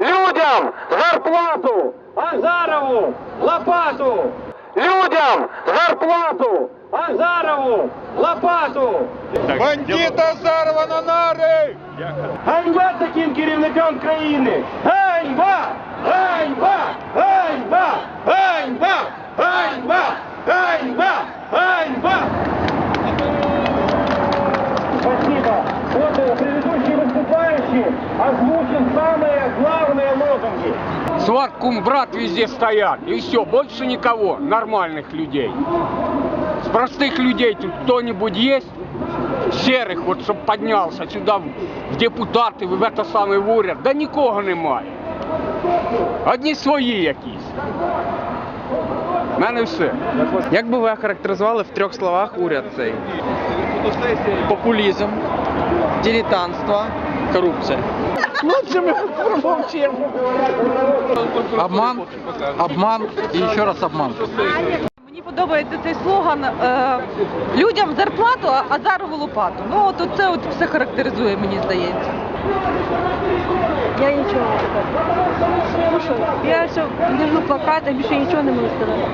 Людям зарплату! Азарову лопату! Людям зарплату! Азарову лопату! Бандита Азарова на нари! Ганьба таким керівникам країни! Ганьба! Ганьба! Ганьба! Ганьба! Ганьба! Ганьба! Ганьба! Спасибо. Вот э, предыдущий выступающий Сват, кум, брат везде стоят. И все, больше никого, нормальных людей. С простых людей тут кто-нибудь есть? Серых, вот щоб поднялся сюда в, в депутати, в это саме в уряд. Да нікого немає. Одні свої якісь. У мене все. Як би ви охарактеризували в трьох словах уряд цей? Популізм, дилетантство, корупція. Обман, обман і ще раз обман. Мені подобається цей слоган е, людям зарплату, а Азарову лопату. Ну от це от все характеризує, мені здається. Я нічого не скажу. Ну що, я все держу плакати, більше нічого не можу сказати.